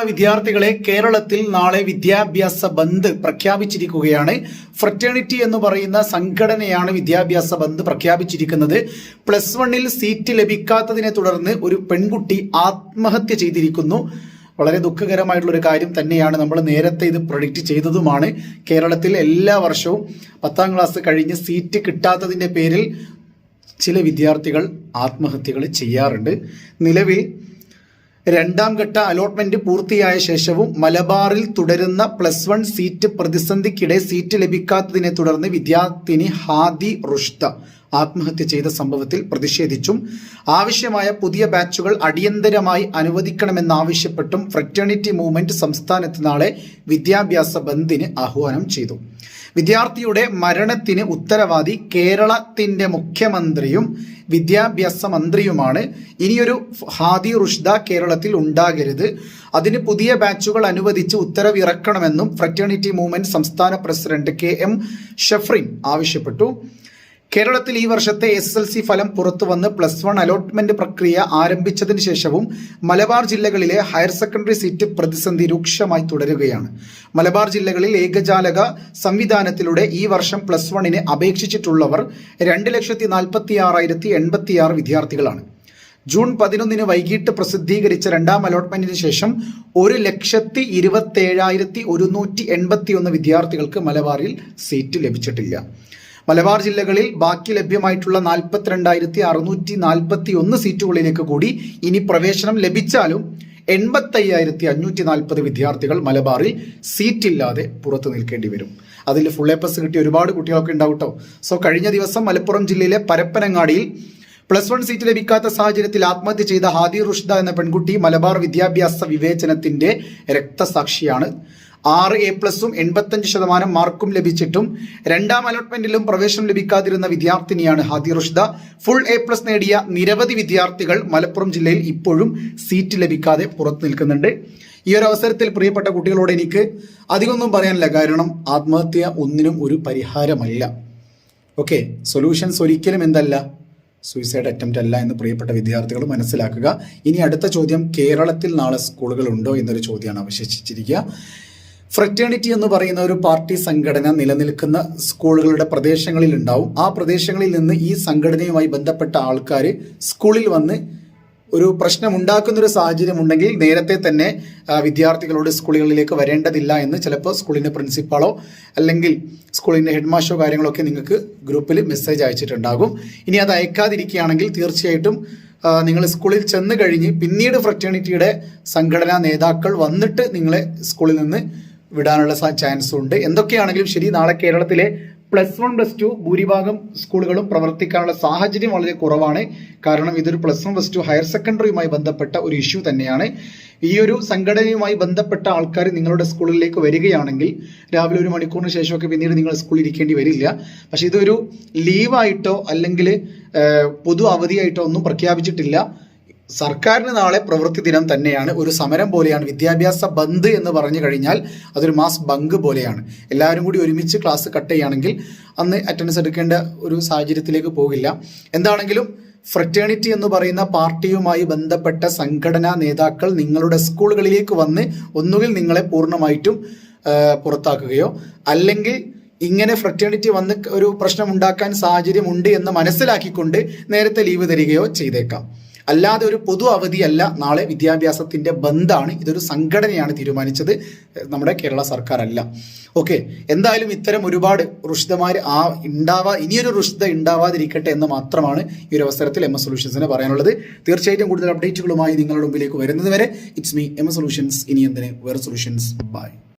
വിദ്യാർത്ഥികളെ കേരളത്തിൽ നാളെ വിദ്യാഭ്യാസ ബന്ദ് പ്രഖ്യാപിച്ചിരിക്കുകയാണ്. ഫ്രറ്റേണിറ്റി എന്ന് പറയുന്ന സംഘടനയാണ് വിദ്യാഭ്യാസ ബന്ദ് പ്രഖ്യാപിച്ചിരിക്കുന്നത്. പ്ലസ് വണ്ണിൽ സീറ്റ് ലഭിക്കാത്തതിനെ തുടർന്ന് ഒരു പെൺകുട്ടി ആത്മഹത്യ ചെയ്തിരിക്കുന്നു. വളരെ ദുഃഖകരമായിട്ടുള്ള ഒരു കാര്യം തന്നെയാണ് നമ്മൾ നേരത്തെ ഇത് പ്രൊഡിക്റ്റ് ചെയ്തതുമാണ്. കേരളത്തിൽ എല്ലാ വർഷവും പത്താം ക്ലാസ് കഴിഞ്ഞ് സീറ്റ് കിട്ടാത്തതിന്റെ പേരിൽ ചില വിദ്യാർത്ഥികൾ ആത്മഹത്യകൾ ചെയ്യാറുണ്ട്. നിലവിൽ രണ്ടാം ഘട്ട അലോട്ട്മെന്റ് പൂർത്തിയായ ശേഷവും മലബാറിൽ തുടരുന്ന പ്ലസ് വൺ സീറ്റ് പ്രതിസന്ധിക്കിടെ സീറ്റ് ലഭിക്കാത്തതിനെ തുടർന്ന് വിദ്യാർത്ഥിനി ഹാദി റുഷ്ത ആത്മഹത്യ ചെയ്ത സംഭവത്തിൽ പ്രതിഷേധിച്ചും ആവശ്യമായ പുതിയ ബാച്ചുകൾ അടിയന്തരമായി അനുവദിക്കണമെന്നാവശ്യപ്പെട്ടും ഫ്രറ്റേണിറ്റി മൂവ്മെന്റ് സംസ്ഥാനത്ത് നാളെ വിദ്യാഭ്യാസ ബന്ദിന് ആഹ്വാനം ചെയ്തു. വിദ്യാർത്ഥിയുടെ മരണത്തിന് ഉത്തരവാദി കേരളത്തിന്റെ മുഖ്യമന്ത്രിയും വിദ്യാഭ്യാസ മന്ത്രിയുമാണ്. ഇനിയൊരു ഹാദി റുഷ്ദ കേരളത്തിൽ ഉണ്ടാകരുത്. അതിന് പുതിയ ബാച്ചുകൾ അനുവദിച്ച് ഉത്തരവിറക്കണമെന്നും ഫ്രറ്റേണിറ്റി മൂവ്മെന്റ് സംസ്ഥാന പ്രസിഡന്റ് കെ എം ഷഫ്രിൻ ആവശ്യപ്പെട്ടു. കേരളത്തിൽ ഈ വർഷത്തെ എസ് എസ് എൽ സി ഫലം പുറത്തുവന്ന് പ്ലസ് വൺ അലോട്ട്മെന്റ് പ്രക്രിയ ആരംഭിച്ചതിന് ശേഷവും മലബാർ ജില്ലകളിലെ ഹയർ സെക്കൻഡറി സീറ്റ് പ്രതിസന്ധി രൂക്ഷമായി തുടരുകയാണ്. മലബാർ ജില്ലകളിൽ ഏകജാലക സംവിധാനത്തിലൂടെ ഈ വർഷം പ്ലസ് വണ്ണിന് അപേക്ഷിച്ചിട്ടുള്ളവർ രണ്ട് ലക്ഷത്തി നാൽപ്പത്തി ആറായിരത്തി എൺപത്തിയാറ് വിദ്യാർത്ഥികളാണ്. ജൂൺ പതിനൊന്നിന് വൈകിട്ട് പ്രസിദ്ധീകരിച്ച രണ്ടാം അലോട്ട്മെന്റിന് ശേഷം ഒരു ലക്ഷത്തി ഇരുപത്തേഴായിരത്തി ഒരുന്നൂറ്റി എൺപത്തി ഒന്ന് വിദ്യാർത്ഥികൾക്ക് മലബാറിൽ സീറ്റ് ലഭിച്ചിട്ടില്ല. മലബാർ ജില്ലകളിൽ ബാക്കി ലഭ്യമായിട്ടുള്ള നാൽപ്പത്തിരണ്ടായിരത്തി അറുന്നൂറ്റി നാൽപ്പത്തി ഒന്ന് സീറ്റുകളിലേക്ക് കൂടി ഇനി പ്രവേശനം ലഭിച്ചാലും എൺപത്തയ്യായിരത്തി അഞ്ഞൂറ്റി നാൽപ്പത് വിദ്യാർത്ഥികൾ മലബാറിൽ സീറ്റില്ലാതെ പുറത്തു നിൽക്കേണ്ടി വരും. അതിൽ ഫുൾ എ പ്ലസ് കിട്ടിയ ഒരുപാട് കുട്ടികളൊക്കെ ഉണ്ടാവും കേട്ടോ സോ കഴിഞ്ഞ ദിവസം മലപ്പുറം ജില്ലയിലെ പരപ്പനങ്ങാടിയിൽ പ്ലസ് വൺ സീറ്റ് ലഭിക്കാത്ത സാഹചര്യത്തിൽ ആത്മഹത്യ ചെയ്ത ഹാദി റുഷ്ദ എന്ന പെൺകുട്ടി മലബാർ വിദ്യാഭ്യാസ വിവേചനത്തിന്റെ രക്തസാക്ഷിയാണ്. ആറ് എ പ്ലസും എൺപത്തഞ്ച് ശതമാനം മാർക്കും ലഭിച്ചിട്ടും രണ്ടാം അലോട്ട്മെന്റിലും പ്രവേശനം ലഭിക്കാതിരുന്ന വിദ്യാർത്ഥിനിയാണ് Hadi Rushda. Full A plus നേടിയ നിരവധി വിദ്യാർത്ഥികൾ മലപ്പുറം ജില്ലയിൽ ഇപ്പോഴും സീറ്റ് ലഭിക്കാതെ പുറത്തു നിൽക്കുന്നുണ്ട്. ഈ ഒരു അവസരത്തിൽ പ്രിയപ്പെട്ട കുട്ടികളോട് എനിക്ക് അധികമൊന്നും പറയാനില്ല. കാരണം ആത്മഹത്യ ഒന്നിനും ഒരു പരിഹാരമല്ല. ഓക്കെ സൊല്യൂഷൻസ് ഒരിക്കലും എന്തല്ല? സൂയിസൈഡ് അറ്റംപ്റ്റ് അല്ല എന്ന് പ്രിയപ്പെട്ട വിദ്യാർത്ഥികൾ മനസ്സിലാക്കുക. ഇനി അടുത്ത ചോദ്യം കേരളത്തിൽ നാളെ സ്കൂളുകൾ ഉണ്ടോ എന്നൊരു ചോദ്യമാണ് അവശേഷിച്ചിരിക്കുക. ഫ്രറ്റേണിറ്റി എന്ന് പറയുന്ന ഒരു പാർട്ടി സംഘടന നിലനിൽക്കുന്ന സ്കൂളുകളുടെ പ്രദേശങ്ങളിൽ ഉണ്ടാവും ആ പ്രദേശങ്ങളിൽ നിന്ന് ഈ സംഘടനയുമായി ബന്ധപ്പെട്ട ആൾക്കാർ സ്കൂളിൽ വന്ന് ഒരു പ്രശ്നം ഉണ്ടാക്കുന്ന ഒരു സാഹചര്യം ഉണ്ടെങ്കിൽ നേരത്തെ തന്നെ വിദ്യാർത്ഥികളോട് സ്കൂളുകളിലേക്ക് വരേണ്ടതില്ല എന്ന് ചിലപ്പോൾ സ്കൂളിന്റെ പ്രിൻസിപ്പാളോ അല്ലെങ്കിൽ സ്കൂളിന്റെ ഹെഡ് മാസ്റ്റോ കാര്യങ്ങളൊക്കെ നിങ്ങൾക്ക് ഗ്രൂപ്പിൽ മെസ്സേജ് അയച്ചിട്ടുണ്ടാകും. ഇനി അത് അയക്കാതിരിക്കുകയാണെങ്കിൽ തീർച്ചയായിട്ടും നിങ്ങൾ സ്കൂളിൽ ചെന്ന് കഴിഞ്ഞ് പിന്നീട് ഫ്രറ്റേണിറ്റിയുടെ സംഘടനാ നേതാക്കൾ വന്നിട്ട് നിങ്ങളെ സ്കൂളിൽ നിന്ന് വിടാനുള്ള ചാൻസും ഉണ്ട്. എന്തൊക്കെയാണെങ്കിലും ശരി നാളെ കേരളത്തിലെ പ്ലസ് വൺ പ്ലസ് ടു ഭൂരിഭാഗം സ്കൂളുകളും പ്രവർത്തിക്കാനുള്ള സാഹചര്യം വളരെ കുറവാണ്. കാരണം ഇതൊരു plus one plus two higher സെക്കൻഡറിയുമായി ബന്ധപ്പെട്ട ഒരു ഇഷ്യൂ തന്നെയാണ്. ഈ ഒരു സംഘടനയുമായി ബന്ധപ്പെട്ട ആൾക്കാർ നിങ്ങളുടെ സ്കൂളിലേക്ക് വരികയാണെങ്കിൽ രാവിലെ ഒരു മണിക്കൂറിന് ശേഷമൊക്കെ പിന്നീട് നിങ്ങൾ സ്കൂളിൽ ഇരിക്കേണ്ടി വരില്ല. പക്ഷേ ഇതൊരു ലീവായിട്ടോ അല്ലെങ്കിൽ പൊതു അവധിയായിട്ടോ ഒന്നും പ്രഖ്യാപിച്ചിട്ടില്ല. സർക്കാരിന് നാളെ പ്രവൃത്തി ദിനം തന്നെയാണ്. ഒരു സമരം പോലെയാണ്. വിദ്യാഭ്യാസ ബന്ദ് എന്ന് പറഞ്ഞു കഴിഞ്ഞാൽ അതൊരു മാസ് ബങ്ക് പോലെയാണ്. എല്ലാവരും കൂടി ഒരുമിച്ച് ക്ലാസ് കട്ട് ചെയ്യുകയാണെങ്കിൽ അന്ന് അറ്റൻഡൻസ് എടുക്കേണ്ട ഒരു സാഹചര്യത്തിലേക്ക് പോകില്ല. എന്താണെങ്കിലും ഫ്രറ്റേണിറ്റി എന്ന് പറയുന്ന പാർട്ടിയുമായി ബന്ധപ്പെട്ട സംഘടനാ നേതാക്കൾ നിങ്ങളുടെ സ്കൂളുകളിലേക്ക് വന്ന് ഒന്നുകിൽ നിങ്ങളെ പൂർണമായിട്ടും പുറത്താക്കുകയോ അല്ലെങ്കിൽ ഇങ്ങനെ ഫ്രറ്റേണിറ്റി വന്ന് ഒരു പ്രശ്നം ഉണ്ടാക്കാൻ സാഹചര്യമുണ്ട് എന്ന് മനസ്സിലാക്കിക്കൊണ്ട് നേരത്തെ ലീവ് തരികയോ ചെയ്തേക്കാം. അല്ലാതെ ഒരു പൊതു അവധിയല്ല നാളെ വിദ്യാഭ്യാസത്തിന്റെ ബന്ധാണ്. ഇതൊരു സംഘടനയാണ് തീരുമാനിച്ചത് നമ്മുടെ കേരള സർക്കാർ അല്ല ഓക്കെ എന്തായാലും ഇത്തരം ഒരുപാട് റുഷിതമാർ ആ ഉണ്ടാവാ ഇനിയൊരു റുഷിത ഉണ്ടാവാതിരിക്കട്ടെ എന്ന് മാത്രമാണ് ഈ ഒരു അവസരത്തിൽ എം എസ് സൊല്യൂഷൻസിന് പറയാനുള്ളത്. തീർച്ചയായിട്ടും കൂടുതൽ അപ്ഡേറ്റുകളുമായി നിങ്ങളുടെ മുമ്പിലേക്ക് വരുന്നത് വരെ it's me M S solutions ഇനി എന്തിന്? വേറെ സൊല്യൂഷൻസ് ബൈ